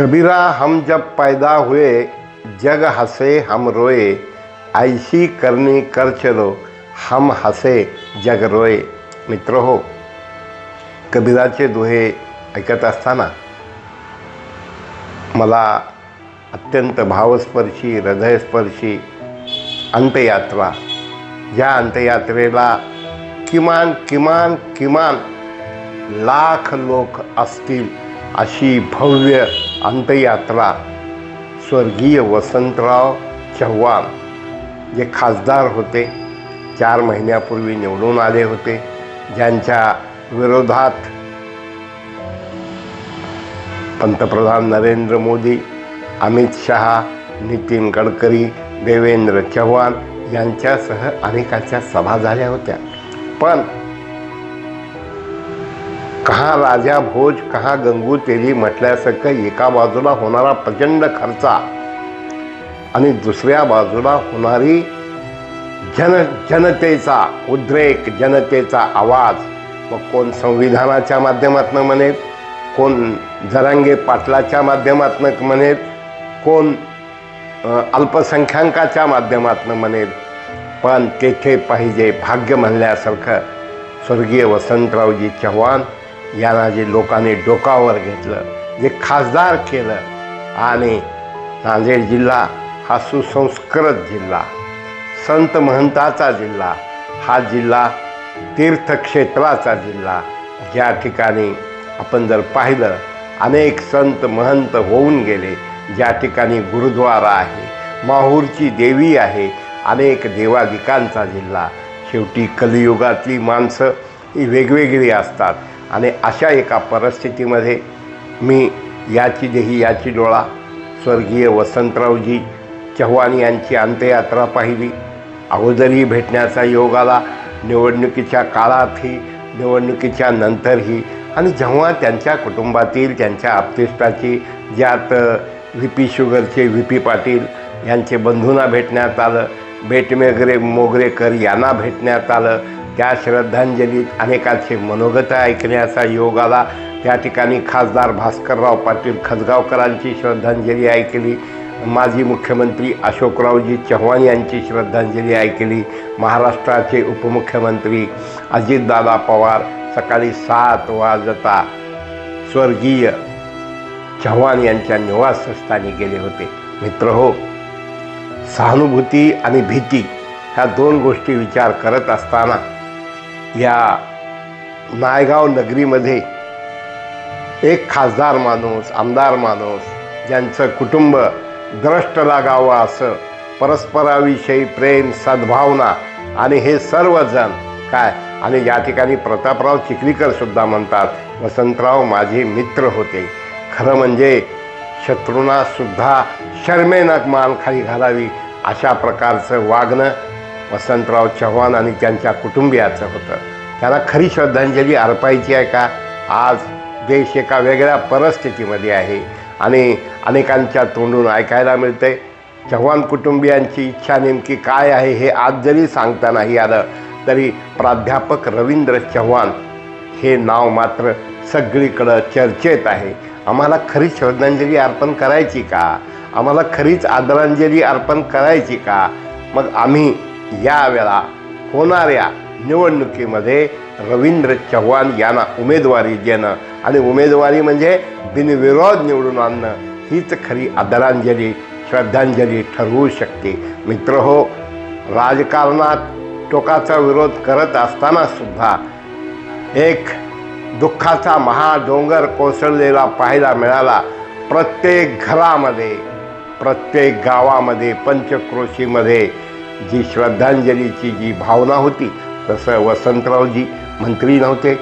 कबीरा हम जब पैदा हुए जग हसे हम रोए ऐशी करनी कर चलो हम हसे जग रोए। मित्र हो कबीराचे दोहे ऐकत असताना मला अत्यंत भावस्पर्शी हृदयस्पर्शी अंत्ययात्रा या अंत्ययात्रेला किमान किमान किमान लाख लोक असतील. अशी भव्य अंत्ययात्रा स्वर्गीय वसंतराव चव्हाण जे खासदार होते चार महिन्यापूर्वी निवडून आले होते ज्यांच्या विरोधात पंतप्रधान नरेंद्र मोदी अमित शहा नितीन गडकरी देवेंद्र चव्हाण यांच्यासह अनेकाच्या सभा झाल्या होत्या. पण कहा राजा भोज कहा गंगू तेली म्हटल्यासारखं एका बाजूला होणारा प्रचंड खर्चा आणि दुसऱ्या बाजूला होणारी जन जनतेचा उद्रेक जनतेचा आवाज. मग कोण संविधानाच्या माध्यमातून म्हणेल? कोण जरांगे पाटलाच्या माध्यमातून म्हणेल? कोण अल्पसंख्याकाच्या माध्यमातून म्हणेल? पण तेथे पाहिजे भाग्य म्हणल्यासारखं स्वर्गीय वसंतरावजी चव्हाण यांना जे लोकांनी डोकावर घेतलं जे खासदार केलं आणि नांदेड जिल्हा हा सुसंस्कृत जिल्हा संत महंताचा जिल्हा हा जिल्हा तीर्थक्षेत्राचा जिल्हा ज्या ठिकाणी आपण जर पाहिलं अनेक संत महंत होऊन गेले ज्या ठिकाणी गुरुद्वारा आहे माहूरची देवी आहे अनेक देवादिकांचा जिल्हा. शेवटी कलियुगातली माणसं ही वेगवेगळी असतात. आणि अशा एका परिस्थितीमध्ये मी याची देही याची डोळा स्वर्गीय वसंतरावजी चव्हाण यांची अंत्ययात्रा पाहिली. अगोदरही भेटण्याचा योग आला. निवडणुकीच्या काळातही निवडणुकीच्या नंतरही आणि जेव्हा त्यांच्या कुटुंबातील त्यांच्या आपतिष्टाची ज्यात व्ही पी शुगरचे व्ही पी पाटील यांचे बंधूंना भेटण्यात आलं बेटमेगरे मोगरेकर यांना भेटण्यात आलं त्या श्रद्धांजलीत अनेकांचे मनोगत ऐकण्याचा योग आला. त्या ठिकाणी खासदार भास्करराव पाटील खजगावकरांची श्रद्धांजली ऐकली. माजी मुख्यमंत्री अशोकरावजी चव्हाण यांची श्रद्धांजली ऐकली. महाराष्ट्राचे उपमुख्यमंत्री अजितदादा पवार सकाळी सात वाजता स्वर्गीय चव्हाण यांच्या निवासस्थानी गेले होते. मित्र हो सहानुभूती आणि भीती ह्या दोन गोष्टी विचार करत असताना या नायगाव नगरीमध्ये एक खासदार माणूस आमदार माणूस ज्यांचं कुटुंब द्रष्ट लागावं असं परस्पराविषयी प्रेम सद्भावना आणि हे सर्वजण काय? आणि या ठिकाणी प्रतापराव चिखलीकर सुद्धा म्हणतात वसंतराव माझे मित्र होते. खरं म्हणजे शत्रूंना सुद्धा शर्मेनक मान खाली घालावी अशा प्रकारचं वागणं वसंतराव चव्हाण आणि त्यांच्या कुटुंबियाचं होतं. त्यांना खरी श्रद्धांजली अर्पायची आहे का? आज देश एका वेगळ्या परिस्थितीमध्ये आहे आणि अनेकांच्या तोंडून ऐकायला मिळते चव्हाण कुटुंबियांची इच्छा नेमकी काय आहे हे आज जरी सांगता नाही आलं तरी प्राध्यापक रवींद्र चव्हाण हे नाव मात्र सगळीकडं चर्चेत आहे. आम्हाला खरी श्रद्धांजली अर्पण करायची का? आम्हाला खरीच आदरांजली अर्पण करायची का? मग आम्ही यावेळा होणाऱ्या निवडणुकीमध्ये रवींद्र चव्हाण यांना उमेदवारी देणं आणि उमेदवारी म्हणजे बिनविरोध निवडून आणणं हीच खरी आदरांजली श्रद्धांजली ठरवू शकते. मित्र हो राजकारणात टोकाचा विरोध करत असताना सुद्धा एक दुःखाचा महाडोंगर कोसळलेला पाहायला मिळाला. प्रत्येक घरामध्ये प्रत्येक गावामध्ये पंचक्रोशीमध्ये जी श्रद्धांजलीची जी भावना होती तसं वसंतरावजी मंत्री नव्हते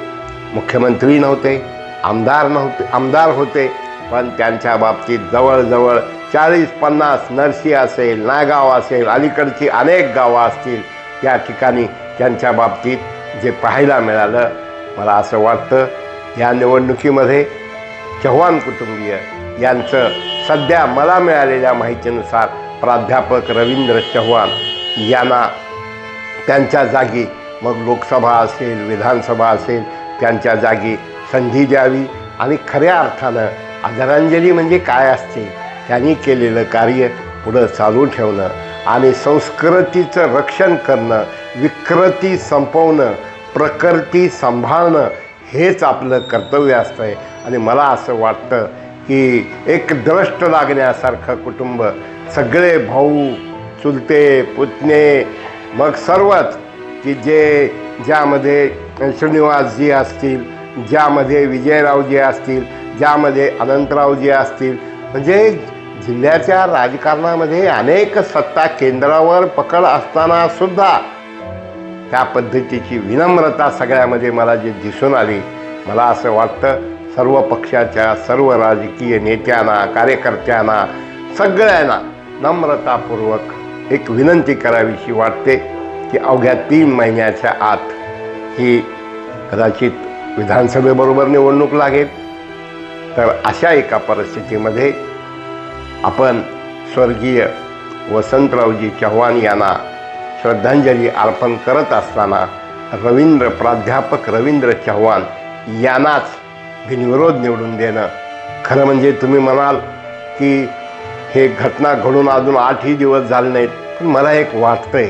मुख्यमंत्री नव्हते आमदार नव्हते आमदार होते पण त्यांच्या बाबतीत जवळजवळ चाळीस पन्नास नरसी असेल नायगाव असेल अलीकडची अनेक गावं असतील त्या ठिकाणी त्यांच्या बाबतीत जे पाहायला मिळालं मला असं वाटतं या निवडणुकीमध्ये चव्हाण कुटुंबीय यांचं सध्या मला मिळालेल्या माहितीनुसार प्राध्यापक रवींद्र चव्हाण यांना त्यांच्या जागी मग लोकसभा असेल विधानसभा असेल त्यांच्या जागी संधी द्यावी. आणि खऱ्या अर्थानं आदरांजली म्हणजे काय असते? त्यांनी केलेलं कार्य पुढं चालू ठेवणं आणि संस्कृतीचं रक्षण करणं विकृती संपवणं प्रकृती सांभाळणं हेच आपलं कर्तव्य असतं आहे आणि मला असं वाटतं की एक द्रष्ट लागण्यासारखं कुटुंब सगळे भाऊ चुलते पुतणे मग सर्वच की जे ज्यामध्ये श्रीनिवासजी असतील ज्यामध्ये विजयरावजी असतील ज्यामध्ये अनंतरावजी असतील म्हणजे जिल्ह्याच्या राजकारणामध्ये अनेक सत्ता केंद्रावर पकड असताना सुद्धा त्या पद्धतीची विनम्रता सगळ्यामध्ये मला जी दिसून आली मला असं वाटतं सर्व पक्षाच्या सर्व राजकीय नेत्यांना कार्यकर्त्यांना सगळ्यांना नम्रतापूर्वक एक विनंती करावीशी वाटते की अवघ्या तीन महिन्याच्या आत ही कदाचित विधानसभेबरोबर निवडणूक लागेल. तर अशा एका परिस्थितीमध्ये आपण स्वर्गीय वसंतरावजी चव्हाण यांना श्रद्धांजली अर्पण करत असताना रवींद्र प्राध्यापक रवींद्र चव्हाण यांनाच बिनविरोध निवडून देणं खरं म्हणजे तुम्ही म्हणाल की हे घटना घडून अजून आठही दिवस झाले नाहीत. पण मला एक वाटतंय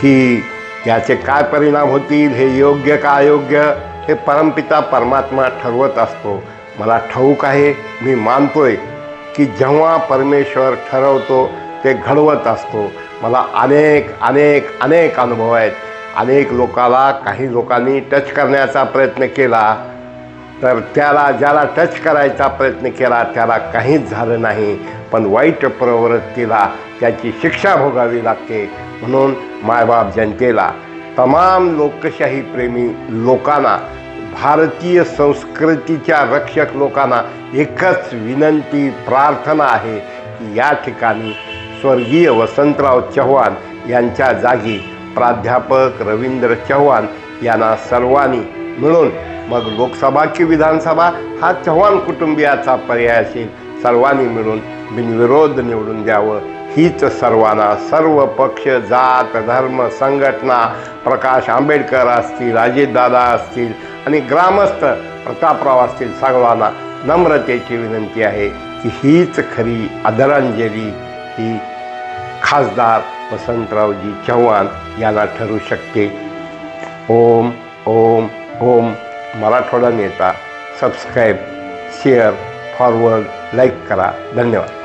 की याचे काय परिणाम होतील हे योग्य का अयोग्य हे परमपिता परमात्मा ठरवत असतो. मला ठाऊक आहे मी मानतोय की जेव्हा परमेश्वर ठरवतो ते घडवत असतो. मला अनेक अनेक अनेक अनुभव आहेत. अनेक लोकाला काही लोकांनी टच करण्याचा प्रयत्न केला तर त्याला ज्याला टच करायचा प्रयत्न केला त्याला काहीच झालं नाही. पण वाईट प्रवृत्तीला त्याची शिक्षा भोगावी लागते. म्हणून मायबाप जनतेला तमाम लोकशाही प्रेमी लोकांना भारतीय संस्कृतीच्या रक्षक लोकांना एकच विनंती प्रार्थना आहे की या ठिकाणी स्वर्गीय वसंतराव चव्हाण यांच्या जागी प्राध्यापक रवींद्र चव्हाण यांना सर्वांनी मिळून मग लोकसभा की विधानसभा हा चव्हाण कुटुंबियाचा पर्याय असेल. सर्वांनी मिळून बिनविरोध निवडून द्यावं. हीच सर्वांना सर्व पक्ष जात धर्म संघटना प्रकाश आंबेडकर असतील अजितदादा असतील आणि ग्रामस्थ प्रतापराव असतील सर्वांना नम्रतेची विनंती आहे की हीच खरी आदरांजली ही खासदार वसंतरावजी चव्हाण यांना ठरू शकते. ओम ओम ओम. मराठवाडा नेता सबस्क्राईब शेअर फॉरवर्ड. लाईक करा. धन्यवाद.